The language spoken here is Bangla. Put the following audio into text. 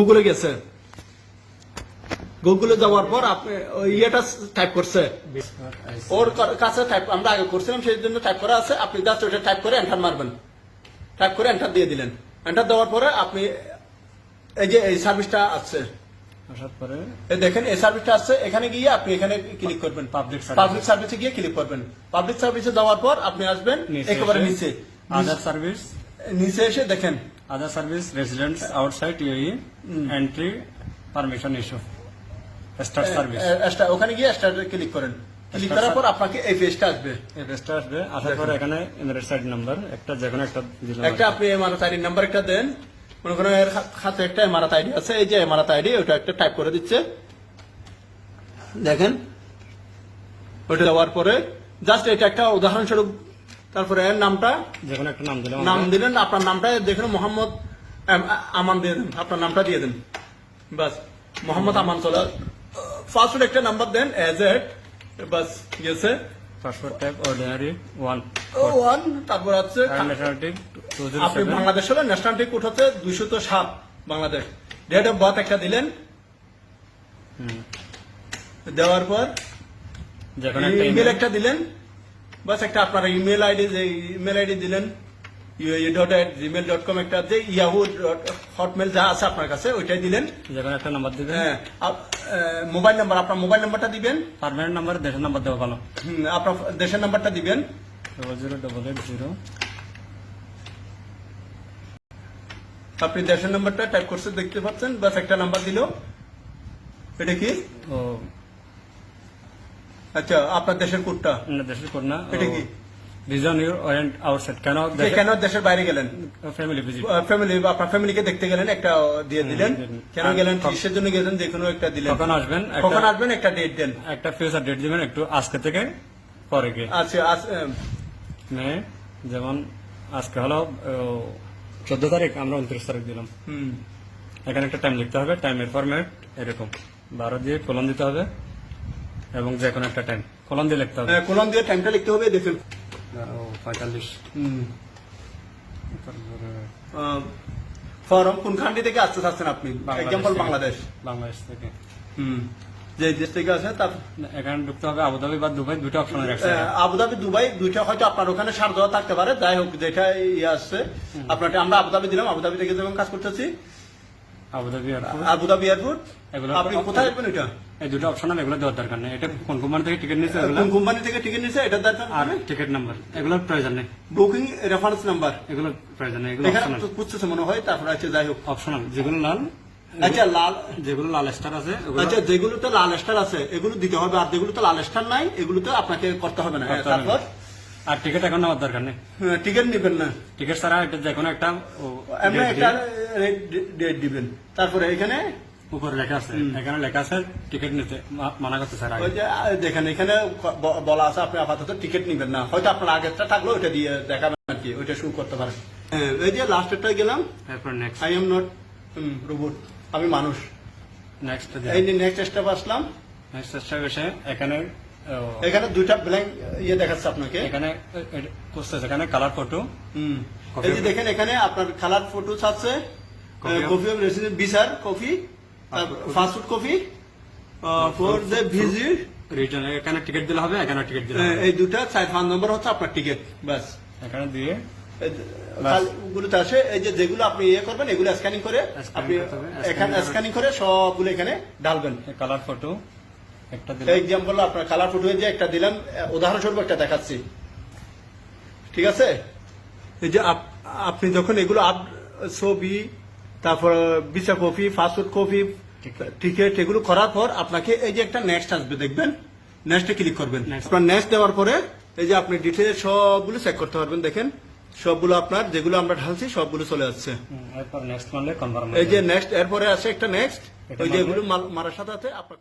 গুগলে গেছে। গুগলে যাওয়ার পর আপনি ইয়েটা টাইপ করছে। ওর কাছে টাইপ আমরা আগে করছিলাম সেই জন্য টাইপ করা আছে। আপনি জাস্ট ওটা টাইপ করে এন্টার মারবেন। টাইপ করে এন্টার দিয়ে দিলেন। এন্টার দেওয়ার পরে আপনি এই যে এই সার্ভিসটা আছে। দেখেন এই সার্ভিসটা আছে। এখানে গিয়ে আপনি এখানে ক্লিক করবেন। পাবলিক পাবলিক সার্ভিসে গিয়ে ক্লিক করবেন। পাবলিক সার্ভিসে যাওয়ার পর আপনি আসবেন একেবারে নিচে। আদার সার্ভিস নিচে এসে দেখেন other service residents outside UAE entry permission issue start service এ- এ- ওখানে গিয়ে স্টার্টে ক্লিক করেন। ক্লিক করার পর আপনাকে এই পেজটা আসবে। এই পেজটা আসবে আসার পরে এখানে সাইড নাম্বার একটা যে কোনো একটা একটা আপনি এমআরএস আইডি নাম্বার একটা দেন। মনে করেন এর হাতে একটা এমআরএস আইডি আছে এই যে এমআরএস আইডি ওটা একটা টাইপ করে দিচ্ছে। দেখেন। ওটা দেওয়ার পরে জাস্ট এটা একটা উদাহরণস্বরূপ তারপরে এর নামটা? যে কোনো একটা নাম দিলাম নাম দিলেন আপনার নামটা দেখুন মোহাম্মদ আমান দিয়ে দেন আপনার নামটা দিয়ে দেন। বাস মোহাম্মদ আমান চলে ফার্স্ট একটা নাম্বার দেন এজ এড বাস গেছে। Passport type ordinary one one তারপর হচ্ছে আপনি বাংলাদেশ হলে ন্যাশনালিটি কোড হচ্ছে দুইশো তো সাত বাংলাদেশ। ডেট অফ বার্থ একটা দিলেন। দেওয়ার পর ইমেল একটা দিলেন। বাস একটা আপনার ইমেল আইডি যে ইমেল আইডি দিলেন ডট জিমেল ডট কম একটা যে ইয়াহু হটমেল যা আছে আপনার কাছে ওইটাই দিলেন। একটা নাম্বার দিবেন। হ্যাঁ মোবাইল নাম্বার আপনার মোবাইল নাম্বারটা দিবেন। পারমানেন্ট নাম্বার দেশের নাম্বার দেওয়া ভালো। হুম, আপনার দেশের নাম্বারটা দিবেন। Double zero double eight zero আপনি দেশের নাম্বারটা টাইপ করছে দেখতে পাচ্ছেন বাস একটা নাম্বার দিল। এটা কি? ও আচ্ছা আপনার দেশের কোডটা? না, দেশের কোড না। এটা কি? রিজন ইউর ওয়েন্ট আউটসাইড কেন কেন দেশের বাইরে গেলেন? ফ্যামিলি ভিজিট ফ্যামিলি আপনার ফ্যামিলিকে দেখতে গেলেন একটা দিয়ে দিলেন। কেন গেলেন? কিসের জন্য গেলেন যে কোনো একটা দিলেন। কখন আসবেন? কখন আসবেন? একটা ডেট দেন। একটা ফিউচার ডেট দিবেন একটু আজকে থেকে পরে গিয়ে। আচ্ছা আজ- মে যেমন আজকে হলো চোদ্দ তারিখ আমরা উনত্রিশ তারিখ দিলাম। হুম। এখানে একটা টাইম লিখতে হবে টাইমের ফরম্যাট এরকম। বারো দিয়ে কলম দিতে হবে। এবং যে কোনো একটা টাইম কলম দিয়ে লিখতে হবে। আহ, কলম দিয়ে টাইমটা লিখতে হবে দেখুন পঁয়তাল্লিশ। হুম। তারপরে ফরম কোন কান্ট্রি থেকে আসতে চাচ্ছেন আপনি? এক্সাম্পল বাংলাদেশ। বাংলাদেশ থেকে। হুম। যে দেশ থেকে আছে তার এখানে ঢুকতে হবে আবুধাবি বা দুবাই দুটো অপশন রাখছে আবুধাবি দুবাই দুইটা হয়তো আপনার ওখানে সার দেওয়া থাকতে পারে। যাই হোক যেটা ইয়ে আসছে আপনার আমরা আবুধাবি দিলাম। আবুধাবি থেকে যখন কাজ করতেছি আবুধাবি এয়ারপোর্ট আবুধাবি এয়ারপোর্ট এগুলো আপনি কোথায় আসবেন এটা? এই দুটো অপশন এগুলো দেওয়ার দরকার নেই। এটা কোন কোম্পানি থেকে টিকিট নিচ্ছে কোন কোম্পানি থেকে টিকিট নিছে এটা দরকার আর টিকিট নাম্বার এগুলোর প্রয়োজন নেই। বুকিং রেফারেন্স নাম্বার এগুলোর প্রয়োজন নেই এগুলো অপশনাল তো মনে হয় তারপরে আছে যাই হোক। অপশনাল যেগুলো লাল আচ্ছা লাল যেগুলো লাল স্টার আছে আচ্ছা যেগুলোতে লাল স্টার আছে এগুলো দিতে হবে আর যেগুলোতে লাল স্টার নাই এগুলোতে আপনাকে করতে হবে না। তারপর না। আর টিকিট এখন নেওয়ার দরকার নেই। টিকিট নেবেন না। টিকিট ছাড়া এটা যে কোনো একটা এমনি একটা ডেট দিবেন। তারপরে এখানে উপরে লেখা আছে। এখানে লেখা আছে টিকিট নিতে মানা করতে স্যার ওই যে দেখেন এখানে বলা আছে আপনি আপাতত টিকিট নিবেন না। হয়তো আপনার আগেরটা থাকল ওটা দিয়ে দেখাবেন আর কি ওইটা শুরু করতে পারেন। হ্যাঁ, এই যে লাস্টেরটা গেলাম। তারপর next I am not robot আমি মানুষ। নেক্সট এই নেক্সট স্টেপ আসলাম। নেক্সট স্টেপ এসে এখানে এখানে দুইটা ব্ল্যাঙ্ক ইয়ে দেখাচ্ছে আপনাকে। এখানে করছে এখানে কালার ফটো হুম। এই যে দেখেন এখানে আপনার কালার ফটো আছে কপি অফ রেসিডেন্ট বিসার copy fast food copy for the visit return এখানে টিকিট দিলে হবে এখানে টিকিট দিলে এই দুটা চার পাঁচ নম্বর হচ্ছে আপনার টিকিট ব্যাস। এখানে দিয়ে কালগুলোতে আসে এই যে যেগুলো আপনি ইয়ে করবেন এগুলো স্ক্যানিং করে আপনি এখানে স্ক্যানিং করে সবগুলো এখানে ঢালবেন। কালার ফটো এক্সাম্পল আপনার কালার ফটো যে একটা দিলাম উদাহরণস্বরূপ একটা দেখাচ্ছি। ঠিক আছে? এই যে আপনি যখন এগুলো আপ ছবি তারপর বিচা কপি ফাস্টফুড কপি টিকিট এগুলো করার পর আপনাকে এই যে একটা নেক্সট আসবে দেখবেন? নেক্সটে ক্লিক করবেন। আপনার নেক্সট দেওয়ার পরে এই যে আপনি ডিটেলস সবগুলো চেক করতে পারবেন দেখেন। সবগুলো আপনার যেগুলো আমরা ঢালছি সবগুলো চলে যাচ্ছে হুম, এরপর নেক্সট মানলে কনফার্ম এই যে নেক্সট এরপরে আছে একটা নেক্সট ওই যে মারলে? এগুলো মাল- মারার সাথে সাথে আপনার